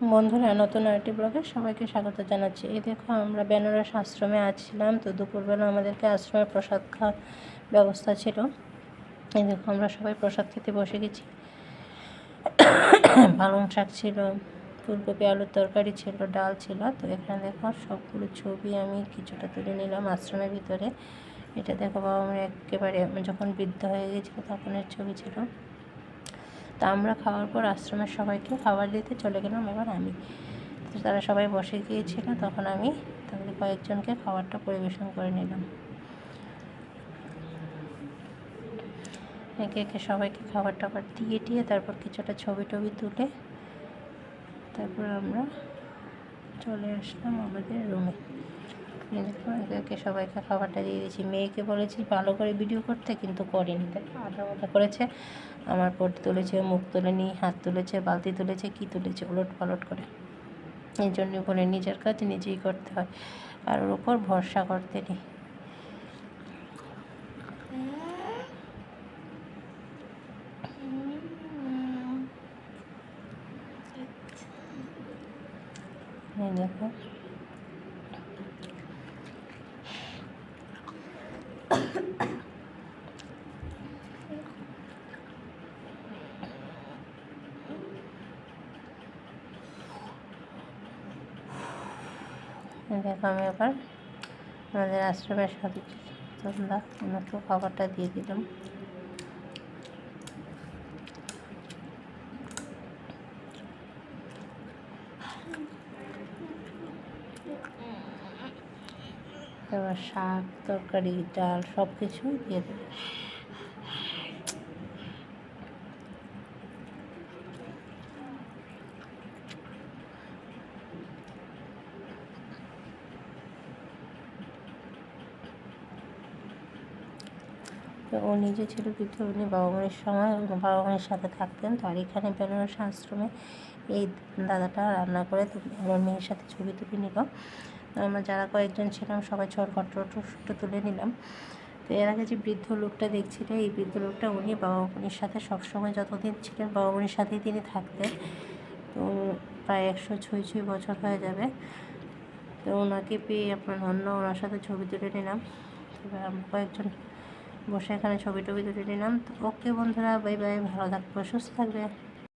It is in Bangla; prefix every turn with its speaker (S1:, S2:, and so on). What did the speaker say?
S1: বন্ধুরা, নতুন আরেকটি ব্লগে সবাইকে স্বাগত জানাচ্ছি। এই দেখো, আমরা বেনারস আশ্রমে আছিলাম, তো দুপুরবেলা আমাদেরকে আশ্রমে প্রসাদ খাওয়ার ব্যবস্থা ছিল। এই দেখো, আমরা সবাই প্রসাদ খেতে বসে গেছি। পালং শাক ছিল, ফুলকপি, আলুর তরকারি ছিল, ডাল ছিল। তো এখানে দেখো, সবগুলো ছবি আমি কিছুটা তুলে নিলাম আশ্রমের ভিতরে। এটা দেখো, বাবা, আমার একেবারে যখন বৃদ্ধ হয়ে গেছিল তখনের ছবি ছিল। তা আমরা খাওয়ার পর আশ্রমের সবাইকে খাবার দিতে চলে গেলাম, এবার আমি। তারা সবাই বসে গিয়েছিল, তখন আমি তাহলে কয়েকজনকে খাবারটা পরিবেশন করে নিলাম। একে একে সবাইকে খাবার টাবার দিয়ে টিয়ে তারপর কিছুটা ছবি টবি তুলে তারপর আমরা চলে আসলাম আমাদের রুমে একে সবাইকে খাবারটা দিয়ে দিয়েছি। মেয়েকে বলেছি ভালো করে ভিডিও করতে, কিন্তু করেনি। দেখো আধা মাথা করেছে, আমার পট তুলেছে, মুখ তুলেনি হাত তুলেছে, বালতি তুলেছে, কি তুলেছে উলট পালট করে। এই জন্য বলে নিজের কাজ নিজেই করতে হয়, আর ওর ওপর ভরসা করতে নেই। এই দেখো। দেখো আমি এবার আমাদের আশ্রমের সাথে সন্ধ্যা ওনাকে খাবারটা দিয়ে দিলাম। এবার শাক, তরকারি, ডাল সব কিছুই দিয়ে দেবে। ও নিজে ছিল কিন্তু উনি বাবা মায়ের সময় বাবা মায়ের সাথে থাকতেন। তো আর এখানে বেনারস আশ্রমে এই দাদাটা রান্না করে আমার মেয়ের সাথে ছবি তুলে নিল। আমরা যারা কয়েকজন ছিলাম, সবাই ছোট ফটো তুলে নিলাম। তো এর আগে যে বৃদ্ধ লোকটা দেখছিল এই বৃদ্ধ লোকটা উনি বাবা মনির সাথে সবসময় যতদিন ছিলেন বাবা মনির সাথেই তিনি থাকতেন। তো প্রায় একশো ছুঁই ছুঁই বছর হয়ে যাবে। তো ওনাকে পেয়ে আপনার অন্য ওনার সাথে ছবি তুলে নিলাম। এবার কয়েকজন বসে এখানে ছবি টবি তুলে নিলাম। তো ওকে বন্ধুরা, বাই বাই, ভালো থাকবে সুস্থ থাকবে